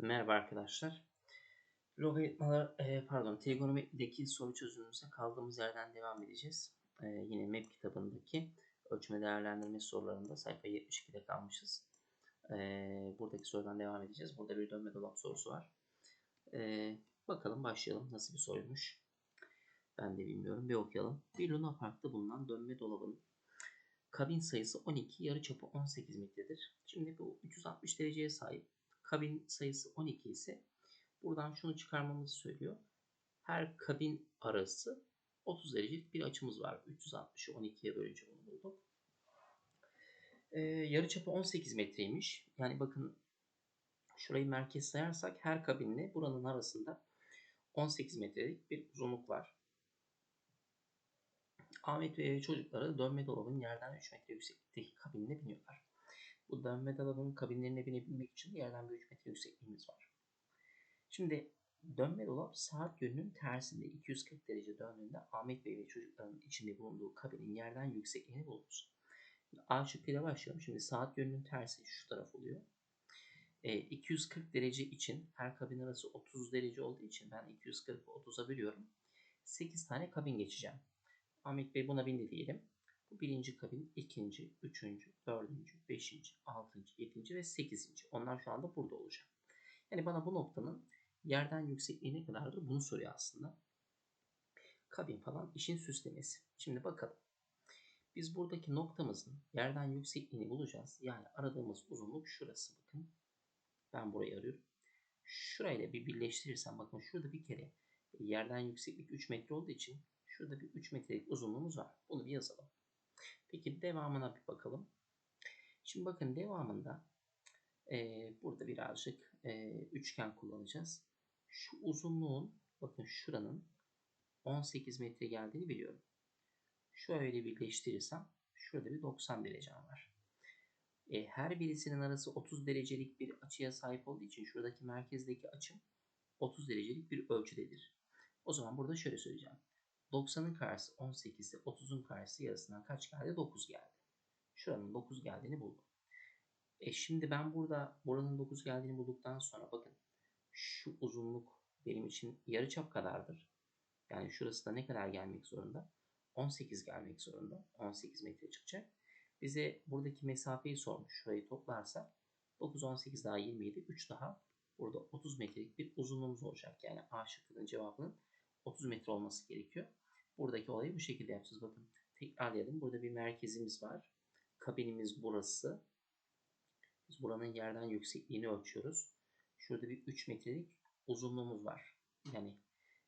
Merhaba arkadaşlar. Logaritmalar, e, pardon, trigonometrideki soru çözümümüze kaldığımız yerden devam edeceğiz. E, yine MEP kitabındaki ölçme değerlendirme sorularında sayfa 72'de kalmışız. E, buradaki sorudan devam edeceğiz. Burada bir dönme dolap sorusu var. Bakalım başlayalım. Nasıl bir soruymuş? Ben de bilmiyorum. Bir okuyalım. Bir Luna Park'ta bulunan dönme dolabın kabin sayısı 12, yarıçapı 18 metredir. Şimdi bu 360 dereceye sahip kabin sayısı 12 ise buradan şunu çıkarmamızı söylüyor. Her kabin arası 30 derecelik bir açımız var. 360'ı 12'ye bölünce bunu bulduk. Ee, yarıçapı 18 metreymiş. Yani bakın şurayı merkez sayarsak her kabinle buranın arasında 18 metrelik bir uzunluk var. Ahmet ve çocukları dönme dolabın yerden 3 metre yükseklikteki kabinine biniyorlar. Bu dönme dolabının kabinlerine binebilmek için yerden bir 3 metre yüksekliğimiz var. Şimdi dönme dolap saat yönünün tersinde 240 derece döndüğünde Ahmet Bey ve çocukların içinde bulunduğu kabinin yerden yüksekliğini buluruz. A şıkkıyla başlayalım. Şimdi saat yönünün tersi şu taraf oluyor. E, 240 derece için her kabin arası 30 derece olduğu için ben 240'ı 30'a bölüyorum. 8 tane kabin geçeceğim. Ahmet Bey buna bindi diyelim. Bu birinci kabin, ikinci, üçüncü, dördüncü, beşinci, altıncı, yedinci ve sekizinci. Onlar şu anda burada olacak. Yani bana bu noktanın yerden yüksekliği ne kadardır bunu soruyor aslında. Kabin falan işin süslemesi. Şimdi bakalım. Biz buradaki noktamızın yerden yüksekliğini bulacağız. Yani aradığımız uzunluk şurası bakın. Ben burayı arıyorum. Şurayla bir birleştirirsem bakın şurada bir kere yerden yükseklik 3 metre olduğu için şurada bir 3 metrelik uzunluğumuz var. Bunu bir yazalım. Peki devamına bir bakalım. Şimdi bakın devamında e, burada birazcık e, üçgen kullanacağız. Şu uzunluğun bakın şuranın 18 metre geldiğini biliyorum. Şöyle birleştirirsem şurada bir 90 derecem var. E, her birisinin arası 30 derecelik bir açıya sahip olduğu için şuradaki merkezdeki açım 30 derecelik bir ölçüdedir. O zaman burada şöyle söyleyeceğim. 90'ın karşısı 18 ise 30'un karşısı yarısından kaç geldi? 9 geldi. Şuranın 9 geldiğini buldum. E şimdi ben burada buranın 9 geldiğini bulduktan sonra bakın şu uzunluk benim için yarıçap kadardır. Yani şurası da ne kadar gelmek zorunda? 18 gelmek zorunda. 18 metre çıkacak. Bize buradaki mesafeyi sormuş. Şurayı toplarsa 9, 18 daha 27, 3 daha burada 30 metrelik bir uzunluğumuz olacak. Yani A şıkkının cevabının 30 metre olması gerekiyor. Buradaki olayı bu şekilde yapacağız. Bakın tekrarlayalım. Burada bir merkezimiz var. Kabinimiz burası. Biz buranın yerden yüksekliğini ölçüyoruz. Şurada bir 3 metrelik uzunluğumuz var. Yani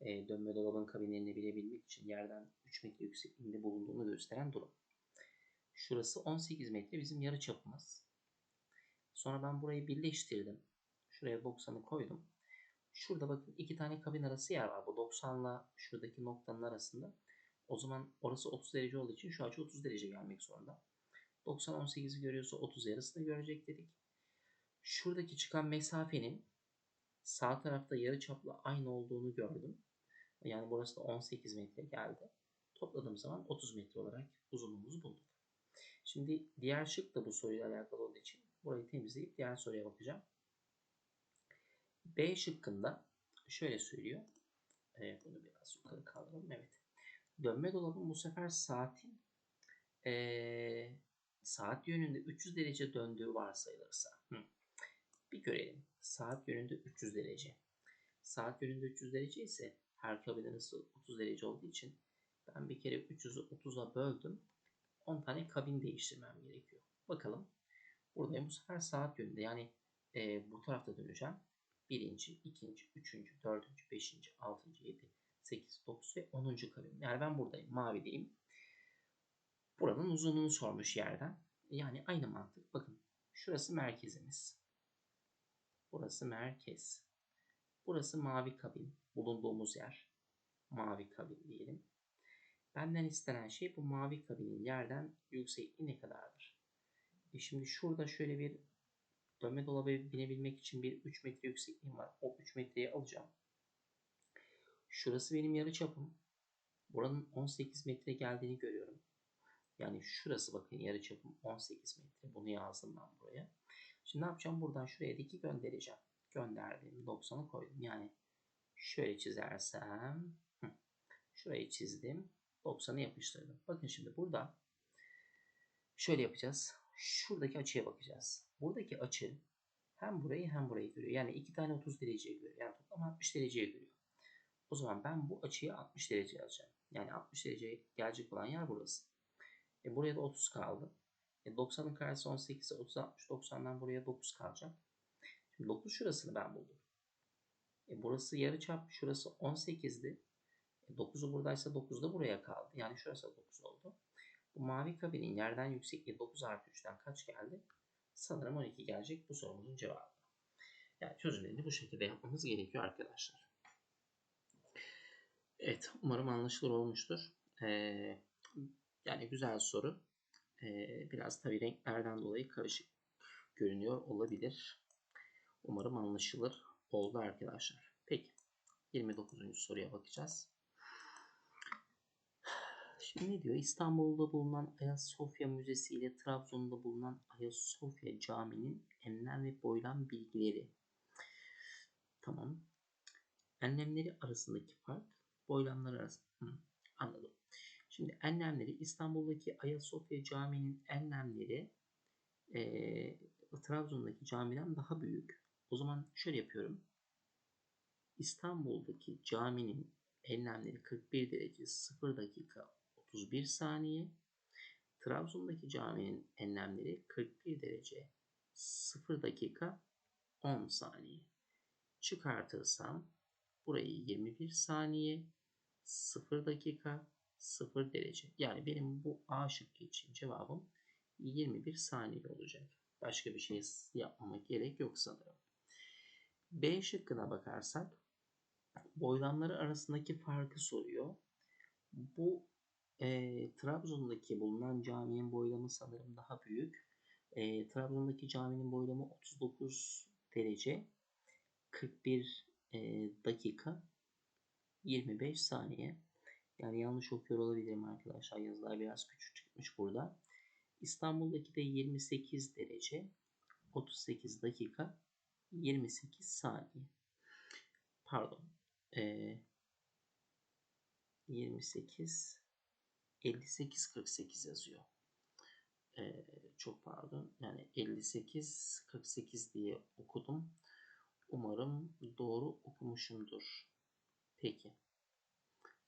e, dönme dolabın kabinlerini bilebilmek için yerden 3 metre yüksekliğinde bulunduğunu gösteren durum. Şurası 18 metre bizim yarı çapımız. Sonra ben burayı birleştirdim. Şuraya 90'ı koydum. Şurada bakın iki tane kabin arası yer var. Bu 90 ile şuradaki noktanın arasında. O zaman orası 30 derece olduğu için şu açı 30 derece gelmek zorunda. 90 18'i görüyorsa 30 yarısını görecek dedik. Şuradaki çıkan mesafenin sağ tarafta yarı çapla aynı olduğunu gördüm. Yani burası da 18 metre geldi. Topladığım zaman 30 metre olarak uzunluğumuzu bulduk. Şimdi diğer şık da bu soruyla alakalı olduğu için burayı temizleyip diğer soruya bakacağım. B şıkkında şöyle söylüyor. E, bunu biraz yukarı kaldıralım. Evet. Dönme dolabın bu sefer saatin e, saat yönünde 300 derece döndüğü varsayılırsa. Hı. Bir görelim. Saat yönünde 300 derece. Saat yönünde 300 derece ise her kabin arası 30 derece olduğu için ben bir kere 300'ü 30'a böldüm. 10 tane kabin değiştirmem gerekiyor. Bakalım. Buradayım bu sefer saat yönünde. Yani e, bu tarafta döneceğim birinci, ikinci, üçüncü, dördüncü, beşinci, altıncı, yedi, sekiz, dokuz ve onuncu kabin. Yani ben buradayım, mavideyim. Buranın uzunluğunu sormuş yerden. Yani aynı mantık. Bakın şurası merkezimiz. Burası merkez. Burası mavi kabin. Bulunduğumuz yer. Mavi kabin diyelim. Benden istenen şey bu mavi kabinin yerden yüksekliği ne kadardır? E şimdi şurada şöyle bir Dönme dolaba binebilmek için bir 3 metre yüksekliğim var. O 3 metreyi alacağım. Şurası benim yarı çapım. Buranın 18 metre geldiğini görüyorum. Yani şurası bakın yarı çapım 18 metre. Bunu yazdım ben buraya. Şimdi ne yapacağım? Buradan şuraya diki göndereceğim. gönderdim. 90'ı koydum. Yani şöyle çizersem şurayı çizdim. 90'ı yapıştırdım. Bakın şimdi burada şöyle yapacağız. Şuradaki açıya bakacağız. Buradaki açı hem burayı hem burayı görüyor. Yani iki tane 30 dereceye görüyor. Yani toplam 60 dereceye görüyor. O zaman ben bu açıyı 60 derece yazacağım. Yani 60 dereceye gelecek olan yer burası. E buraya da 30 kaldı. E 90'ın karşısı 18 30 60 90'dan buraya 9 kalacak. Şimdi 9 şurasını ben buldum. E burası yarıçap şurası 18'di. E 9'u buradaysa 9 da buraya kaldı. Yani şurası 9 oldu. Bu mavi kabinin yerden yüksekliği 9 artı 3'ten kaç geldi? Sanırım 12 gelecek bu sorumuzun cevabı. Yani çözümlerini bu şekilde yapmamız gerekiyor arkadaşlar. Evet umarım anlaşılır olmuştur. Ee, yani güzel soru. Ee, biraz tabii renklerden dolayı karışık görünüyor olabilir. Umarım anlaşılır oldu arkadaşlar. Peki 29. soruya bakacağız. Şimdi ne diyor? İstanbul'da bulunan Ayasofya Müzesi ile Trabzon'da bulunan Ayasofya Camii'nin enlem ve boylam bilgileri. Tamam. Enlemleri arasındaki fark, boylamlar arasında. Anladım. Şimdi enlemleri İstanbul'daki Ayasofya Camii'nin enlemleri e, Trabzon'daki camiden daha büyük. O zaman şöyle yapıyorum. İstanbul'daki caminin enlemleri 41 derece 0 dakika 31 saniye. Trabzon'daki caminin enlemleri 41 derece 0 dakika 10 saniye. Çıkartırsam burayı 21 saniye 0 dakika 0 derece. Yani benim bu A şıkkı için cevabım 21 saniye olacak. Başka bir şey yapmamak gerek yok sanırım. B şıkkına bakarsak boylamları arasındaki farkı soruyor. Bu e, Trabzon'daki bulunan caminin boylamı sanırım daha büyük. E, Trabzon'daki caminin boylamı 39 derece 41 e, dakika 25 saniye. Yani yanlış okuyor olabilirim arkadaşlar. Yazılar biraz küçük çıkmış burada. İstanbul'daki de 28 derece 38 dakika 28 saniye. Pardon. Ee, 28 58 48 yazıyor. Ee, çok pardon. Yani 58 48 diye okudum. Umarım doğru okumuşumdur. Peki.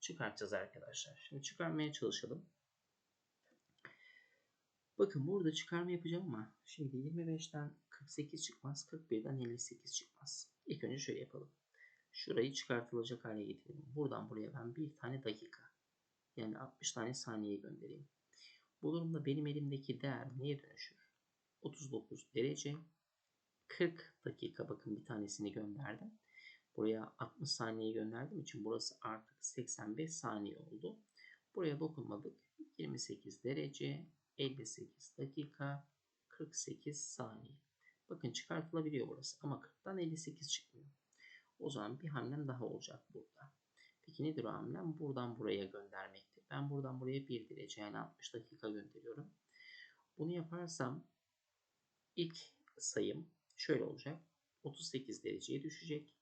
Çıkartacağız arkadaşlar. Şimdi çıkarmaya çalışalım. Bakın burada çıkarma yapacağım ama şimdi 25'ten 48 çıkmaz, 41'den 58 çıkmaz. İlk önce şöyle yapalım. Şurayı çıkartılacak hale getirelim. Buradan buraya ben bir tane dakika yani 60 tane saniye göndereyim. Bu durumda benim elimdeki değer neye dönüşür? 39 derece 40 dakika bakın bir tanesini gönderdim. Buraya 60 saniye gönderdiğim için burası artık 85 saniye oldu. Buraya dokunmadık. 28 derece 58 dakika 48 saniye. Bakın çıkartılabiliyor burası ama 40'tan 58 çıkmıyor. O zaman bir hamlem daha olacak burada. Peki nedir o hamlem? Buradan buraya göndermektir. Ben buradan buraya 1 derece yani 60 dakika gönderiyorum. Bunu yaparsam ilk sayım şöyle olacak. 38 dereceye düşecek.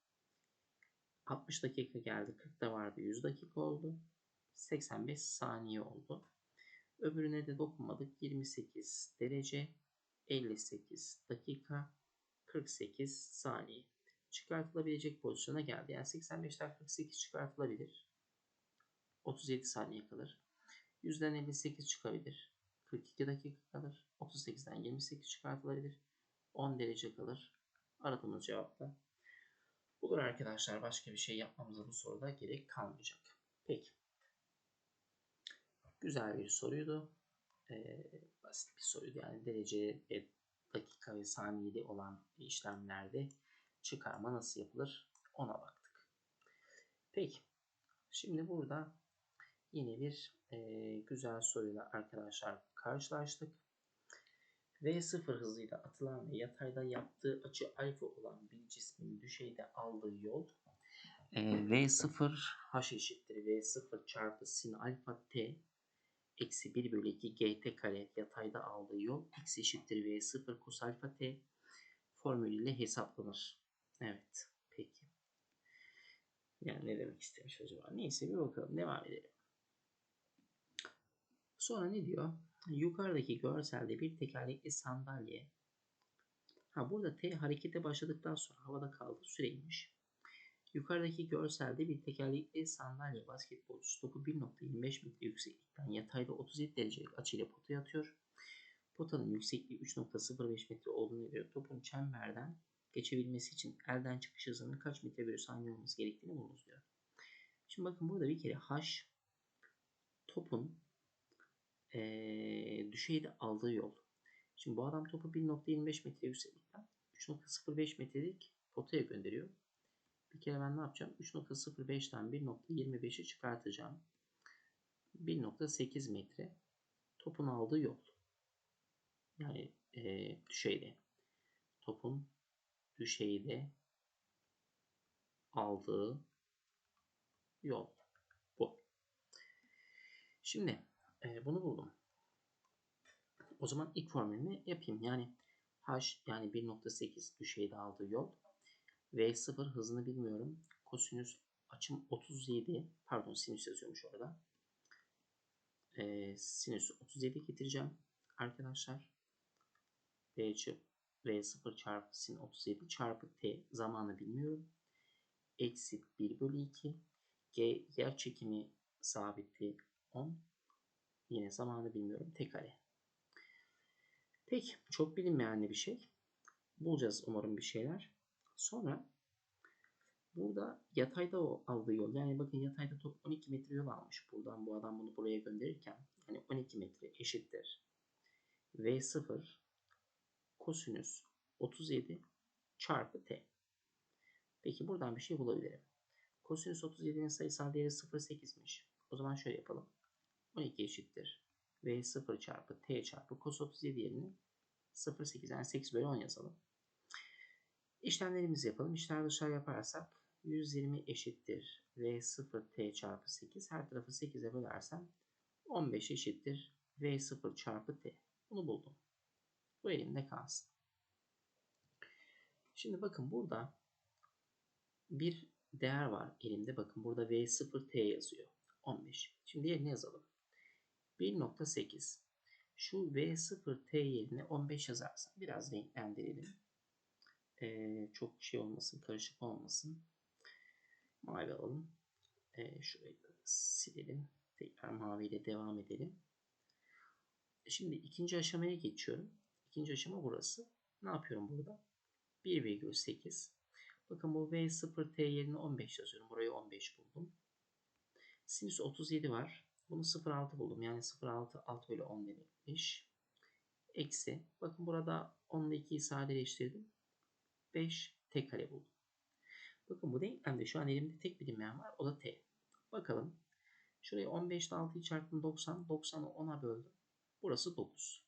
60 dakika geldi. 40 da vardı. 100 dakika oldu. 85 saniye oldu. Öbürüne de dokunmadık. 28 derece 58 dakika 48 saniye. Çıkartılabilecek pozisyona geldi. Yani 85'ten 48 çıkartılabilir. 37 saniye kalır. 100'den 58 çıkabilir. 42 dakika kalır. 38'den 28 çıkartılabilir. 10 derece kalır. Aradığımız cevapta bulur arkadaşlar. Başka bir şey yapmamıza bu soruda gerek kalmayacak. Peki. Güzel bir soruydu. Ee, basit bir soruydu. Yani derece dakika ve saniyeli olan işlemlerde çıkarma nasıl yapılır ona baktık. Peki. Şimdi burada yine bir e, güzel soruyla arkadaşlar karşılaştık. V0 hızıyla atılan ve yatayda yaptığı açı alfa olan bir cismin düşeyde aldığı yol e, V0 h eşittir V0 çarpı sin alfa t eksi 1 bölü 2 gt kare yatayda aldığı yol x eşittir V0 kos alfa t formülüyle hesaplanır. Evet. Peki. Yani ne demek istemiş acaba? Neyse bir bakalım. Devam edelim. Sonra ne diyor? Yukarıdaki görselde bir tekerlekli sandalye. Ha burada T harekete başladıktan sonra havada kaldı süreymiş. Yukarıdaki görselde bir tekerlekli sandalye basketbolcusu topu 1.25 metre yükseklikten yatayda 37 derecelik açıyla potaya atıyor. Potanın yüksekliği 3.05 metre olduğuna göre topun çemberden geçebilmesi için elden çıkış hızının kaç metre bölü saniye olması gerektiğini bulunuz diyor. Şimdi bakın burada bir kere h topun ee, düşeyde aldığı yol. Şimdi bu adam topu 1.25 metre yükseklikten 3.05 metrelik potaya gönderiyor. Bir kere ben ne yapacağım? 3.05'ten 1.25'i çıkartacağım. 1.8 metre topun aldığı yol. Yani e, düşeyde. Topun düşeyde aldığı yol. Bu. Şimdi e, bunu buldum. O zaman ilk formülümü yapayım. Yani h yani 1.8 düşeyde aldığı yol. V0 hızını bilmiyorum. Kosinüs açım 37. Pardon sinüs yazıyormuş orada. Ee, sinüs 37 getireceğim. Arkadaşlar. V, V0 çarpı sin 37 çarpı T zamanı bilmiyorum. Eksi 1 bölü 2. G yer çekimi sabiti 10. Yine zamanı bilmiyorum. T kare. Peki çok bilinmeyen bir şey. Bulacağız umarım bir şeyler. Sonra burada yatayda o aldığı yol. Yani bakın yatayda top 12 metre yol almış. Buradan bu adam bunu buraya gönderirken yani 12 metre eşittir. V0 kosinüs 37 çarpı T. Peki buradan bir şey bulabilirim. Kosinüs 37'nin sayısal değeri 0.8'miş. O zaman şöyle yapalım. 12 eşittir. V0 çarpı T çarpı cos 37 yerine 0.8 yani 8 bölü 10 yazalım. İşlemlerimizi yapalım. İşler dışarı yaparsak 120 eşittir V0T çarpı 8. Her tarafı 8'e bölersem 15 eşittir V0 çarpı T. Bunu buldum. Bu elimde kalsın. Şimdi bakın burada bir değer var elimde. Bakın burada V0T yazıyor. 15. Şimdi yerine yazalım. 1.8. Şu V0T yerine 15 yazarsam biraz renklendirelim. Ee, çok şey olmasın, karışık olmasın. Mavi alalım. Ee, şurayı silelim. Tekrar maviyle devam edelim. Şimdi ikinci aşamaya geçiyorum. İkinci aşama burası. Ne yapıyorum burada? 1,8. Bakın bu V0T yerine 15 yazıyorum. Burayı 15 buldum. Sinüs 37 var. Bunu 0,6 buldum. Yani 0,6 6 bölü 10 demekmiş. Eksi. Bakın burada 10 ile 2'yi sadeleştirdim. 5 t kare buldum. Bakın bu denklemde şu an elimde tek bilinmeyen var. O da t. Bakalım. Şuraya 15 ile 6'yı çarptım 90. 90'ı 10'a böldüm. Burası 9.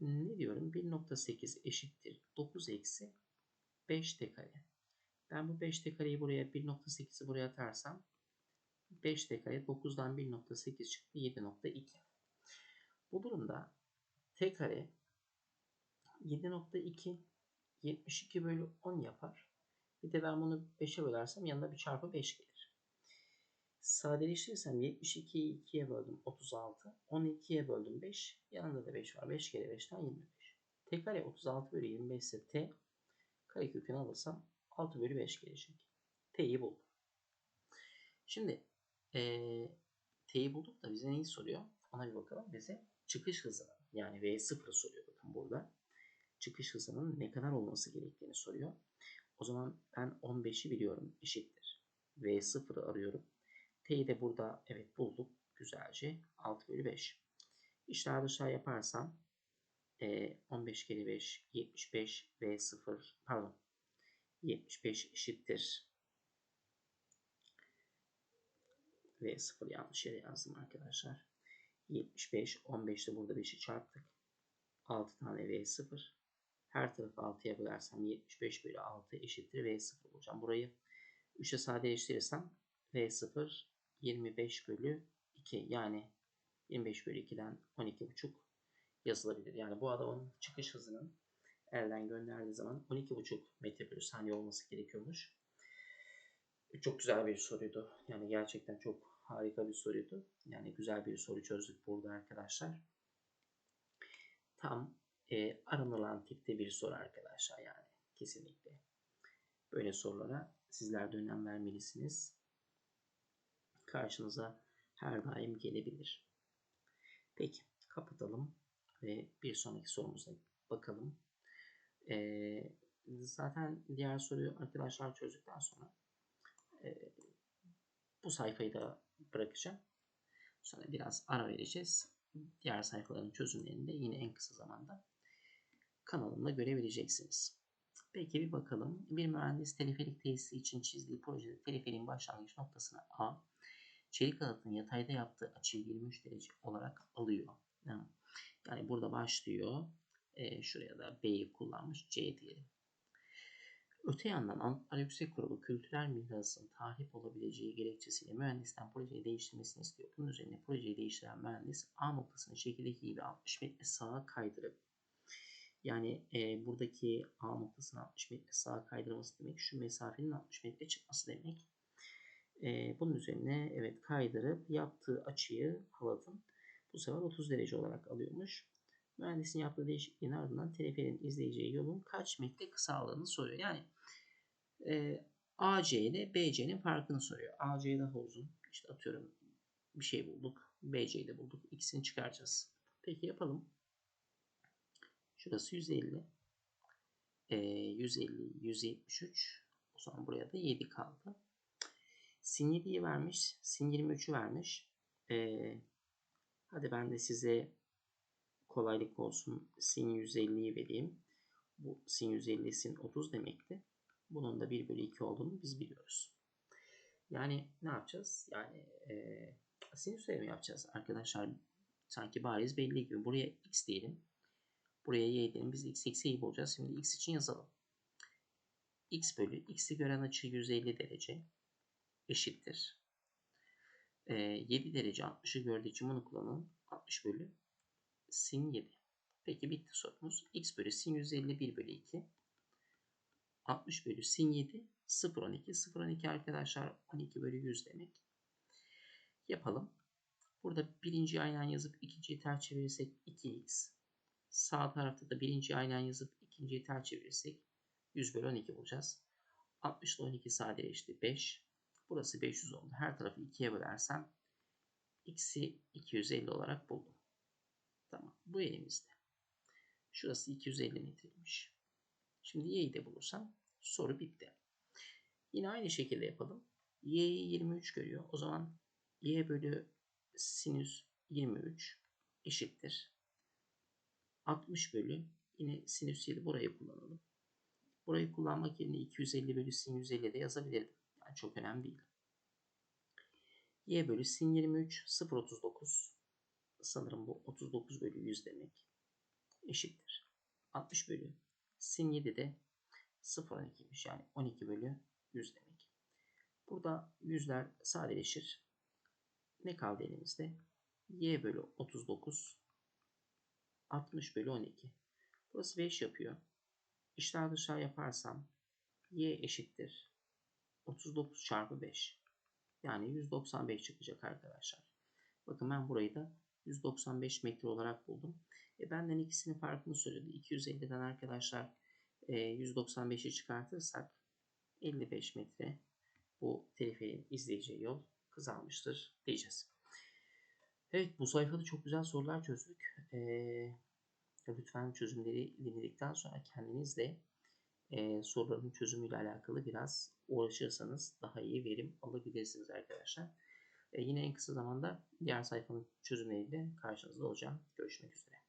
Ne diyorum? 1.8 eşittir. 9 eksi 5 t kare. Ben bu 5 t kareyi buraya 1.8'i buraya atarsam 5 t kare 9'dan 1.8 çıktı 7.2. Bu durumda t kare 7.2 72 bölü 10 yapar. Bir de ben bunu 5'e bölersem yanında bir çarpı 5 gelir. Sadeleştirirsem 72'yi 2'ye böldüm 36. 12'ye böldüm 5. Yanında da 5 var. 5 kere 5'ten 25. T kare 36 bölü 25 ise T karekökünü alırsam 6 bölü 5 gelecek. T'yi buldum. Şimdi ee, T'yi bulduk da bize neyi soruyor? Ona bir bakalım. Bize çıkış hızını yani V0'ı soruyor bakın burada. Çıkış hızının ne kadar olması gerektiğini soruyor. O zaman ben 15'i biliyorum eşittir. V0'ı arıyorum. T'yi de burada evet bulduk güzelce 6 bölü 5. İşler dışarı yaparsam e, 15 kere 5 75 V0 pardon 75 eşittir V0 yanlış yere yazdım arkadaşlar. 75 15'te burada 5'i çarptık. 6 tane V0 her tarafı 6'ya bölersem 75 bölü 6 eşittir V0 bulacağım. Burayı 3'e sadeleştirirsem V0 25 bölü 2 yani 25 bölü 2'den 12,5 yazılabilir. Yani bu adamın çıkış hızının elden gönderdiği zaman 12,5 metre bölü saniye olması gerekiyormuş. Çok güzel bir soruydu. Yani gerçekten çok harika bir soruydu. Yani güzel bir soru çözdük burada arkadaşlar. Tam e, aranılan tipte bir soru arkadaşlar yani kesinlikle. Böyle sorulara sizler de önem vermelisiniz. Karşınıza her daim gelebilir. Peki kapatalım ve bir sonraki sorumuza bakalım. Ee, zaten diğer soruyu arkadaşlar çözdükten sonra e, bu sayfayı da bırakacağım. Sonra biraz ara vereceğiz. Diğer sayfaların çözümlerini de yine en kısa zamanda kanalımda görebileceksiniz. Peki bir bakalım. Bir mühendis teleferik tesisi için çizdiği projede teleferiğin başlangıç noktasına A, çelik halatın yatayda yaptığı açıyı 23 derece olarak alıyor. Yani burada başlıyor. E, şuraya da B'yi kullanmış. C diyelim. Öte yandan Antalya Yüksek Kurulu kültürel mirasın tahrip olabileceği gerekçesiyle mühendisten projeyi değiştirmesini istiyor. Bunun üzerine projeyi değiştiren mühendis A noktasını şekildeki gibi 60 metre sağa kaydırıp yani e, buradaki A noktasını 60 metre sağa kaydırması demek şu mesafenin 60 metre çıkması demek. E, bunun üzerine evet kaydırıp yaptığı açıyı halatın bu sefer 30 derece olarak alıyormuş. Mühendisin yaptığı değişikliğin ardından teleferin izleyeceği yolun kaç metre kısaldığını soruyor. Yani e, AC ile BC'nin farkını soruyor. AC daha uzun. İşte atıyorum bir şey bulduk. BC'yi de bulduk. İkisini çıkaracağız. Peki yapalım. Şurası 150. E, 150, 173. O zaman buraya da 7 kaldı. Sin 7'yi vermiş. Sin 23'ü vermiş. E, hadi ben de size kolaylık olsun sin 150'yi vereyim. Bu sin 150 sin 30 demekti. Bunun da 1 bölü 2 olduğunu biz biliyoruz. Yani ne yapacağız? Yani e, sinüs mi yapacağız arkadaşlar? Sanki bariz belli gibi. Buraya x diyelim. Buraya y diyelim. Biz x eksi y'yi bulacağız. Şimdi x için yazalım. x bölü x'i gören açı 150 derece eşittir. E, 7 derece 60'ı gördüğü için bunu kullanalım. 60 bölü sin 7. Peki bitti sorumuz. x bölü sin 151 bölü 2. 60 bölü sin 7 0 12. 0 12 arkadaşlar 12 bölü 100 demek. Yapalım. Burada birinci aynen yazıp ikinciyi ters çevirirsek 2x. Sağ tarafta da birinci aynen yazıp ikinciyi ters çevirirsek 100 bölü 12 bulacağız. 60 ile 12 sadeleşti 5. Burası 500 oldu. Her tarafı 2'ye bölersem x'i 250 olarak buldum. Tamam. Bu elimizde. Şurası 250 metreymiş. Şimdi y'yi de bulursam soru bitti. Yine aynı şekilde yapalım. y'yi 23 görüyor. O zaman y bölü sinüs 23 eşittir. 60 bölü yine sinüs 7 burayı kullanalım. Burayı kullanmak yerine 250 bölü sin 150 de yazabilirdim. Çok önemli değil. y bölü sin 23 0.39 sanırım bu 39 bölü 100 demek eşittir. 60 bölü sin 7 de 0.12'ymiş yani 12 bölü 100 demek. Burada yüzler sadeleşir. Ne kaldı elimizde? y bölü 39 60 bölü 12. Burası 5 yapıyor. İşler dışarı yaparsam y eşittir 39 çarpı 5. Yani 195 çıkacak arkadaşlar. Bakın ben burayı da 195 metre olarak buldum. E benden ikisinin farkını söyledi. 250'den arkadaşlar e, 195'i çıkartırsak 55 metre bu teleferin izleyeceği yol kısalmıştır diyeceğiz. Evet bu sayfada çok güzel sorular çözdük. Ee, lütfen çözümleri dinledikten sonra kendiniz de e, soruların çözümüyle alakalı biraz uğraşırsanız daha iyi verim alabilirsiniz arkadaşlar. E, yine en kısa zamanda diğer sayfanın çözümleriyle karşınızda olacağım. Görüşmek üzere.